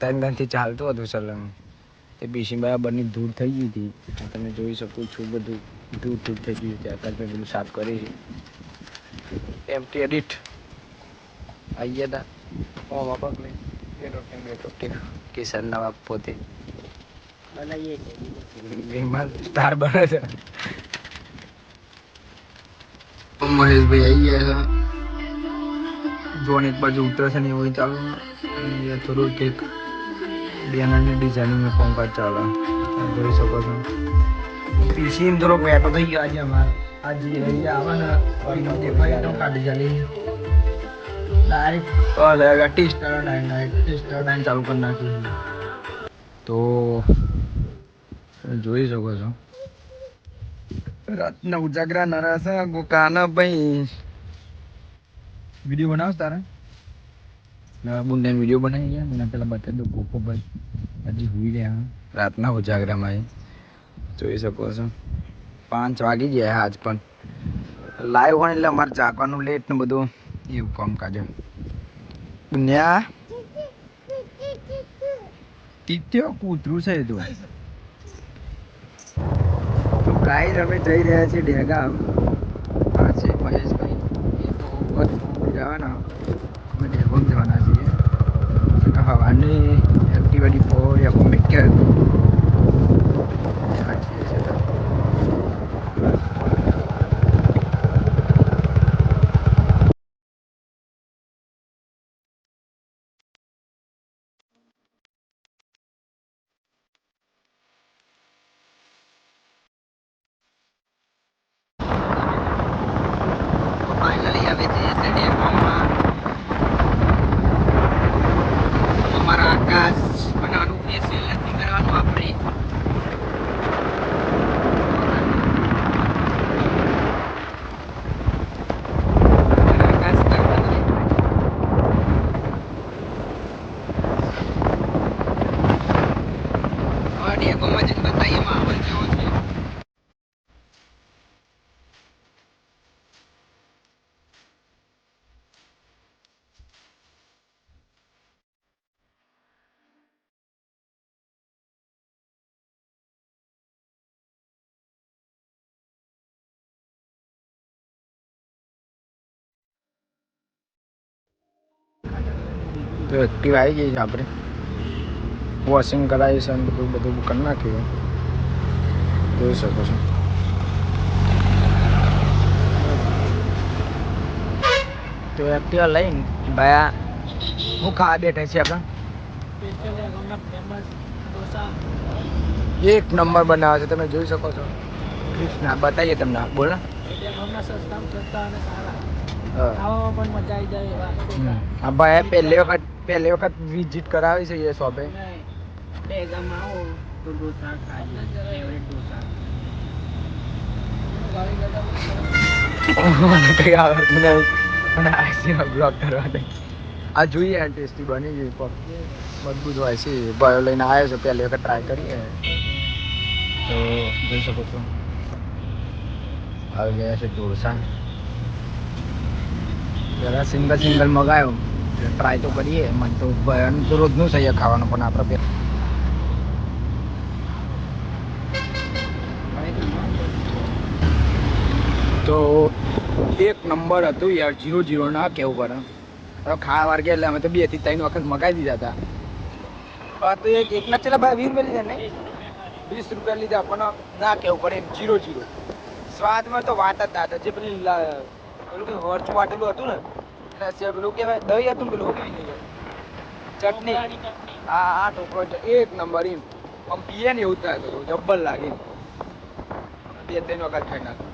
ત્રણ ત્રણથી ચાલતું હતું સલંગ. તે પીસી બરાબરની ધૂળ થઈ ગઈ હતી. તમે જોઈ શકો છો બધું ધૂળ ધૂળ થઈ ગયું છે. અત્યારે મેં બધું સાફ કરી છે. એમટી એડિટ આવી ગયા હતા ઓમાં પગલે બે ટોટી બે ટોટી કિશન પોતે. બનાવીએ છે વિમાન સ્ટાર બને છે. મહેશભાઈ આવી ગયા છે. જોન એક બાજુ ઉતરે છે ને એવું ચાલુ. થોડું કંઈક બેનરની ડિઝાઇનિંગ કામકાજ ચાલે જોઈ શકો છો. પીસીને થોડોક વેટો થઈ ગયો આજે અમારે. આજે આવે ને દેખાય તો કાઢી ચાલી. ડાયરેક્ટ ઓલે ટીસ્ટર ડાઈન ટી સ્ટાર ડાઈન ચાલુ કરી નાખ્યું તો જોઈ શકો છો. રાતના ઉજાગરા છે ગોકાના ભાઈ. વીડિયો બનાવશ તારે? ના બુંદે વીડિયો બનાવી ગયા, મને પહેલાં બતાવી દો, ગોપો ભાઈ, હજી સુઈ રહ્યા રાતના ઉજાગરામાં જોઈ શકો છો. પાંચ વાગી ગયા આજ પણ. લાઈવ હોય એટલે અમારે જાગવાનું લેટ ને બધું. એવું કામકાજ ન્યા? તીત્યો કૂતરું છે તું. તો ગાઈસ અમે જઈ રહ્યા છીએ ડેગા આ છે મહેશભાઈ. એ તો જવાના અમે ડેગોમ જવાના છીએ હવાની એક્ટિવિટી ફોર યા કોઈ કે ફાઇનલી હવે જઈએ છીએ ડેગોમાં અમારા આકાશ ફેશિયલ નથી કરવાનું આપણે. આકાશ કરવાનું હવે ડેગોમાં જઈને બતાવીએ માહોલ તો એક્ટિવ આવી ગઈ છે આપણે. વોશિંગ કરાવી છે અને બધું બધું કરી નાખ્યું જોઈ શકો છો. તો એક્ટિવા લઈને ભાયા હું ખાવા બેઠા છે આપણે. એક નંબર બનાવે છે તમે જોઈ શકો છો. કૃષ્ણા બતાવીએ તમને બોલો. હા. ભાઈ પહેલી વખત પહેલી વખત વિઝિટ કરાવી છે એ શોપે. અને આવો તો ઢોસા ખાઈએ ફેવરેટ ઢોસા મને કંઈ આવડતું નહીં પણ આ બ્લોક કરવા દે આ જોઈએ આ ટેસ્ટી બની ગઈ પણ મજબૂત હોય છે. ભાઈઓ લઈને આવ્યો છે પહેલી વખત ટ્રાય કરીએ. તો જોઈ શકો છો. આવી ગયા છે ઢોસા જરા સિંગલ સિંગલ મગાયો. ટ્રાય તો કરીએ મને તો તો રોજનું નું અહીંયા ખાવાનું પણ આપણે તો એક નંબર હતું યાર, જીરો જીરો ના કેવું પડે. હવે ખાવા વાર એટલે અમે તો બેથી ત્રણ વખત મગાવી દીધા હતા. તો એક એકના ચલા ભાઈ વીસ રૂપિયા લીધા ને? વીસ રૂપિયા લીધા, પણ ના કેવું પડે એમ જીરો જીરો. સ્વાદમાં તો વાત જ ના જે પેલી પેલું કે વર્ચ વાટેલું હતું ને? ચટણી. હા, આ ટોકરો એક નંબર, એમ. પીએ ને એવું થાય જબ્બર લાગે. બે, ત્રણ વખત ખાઈ નાખું.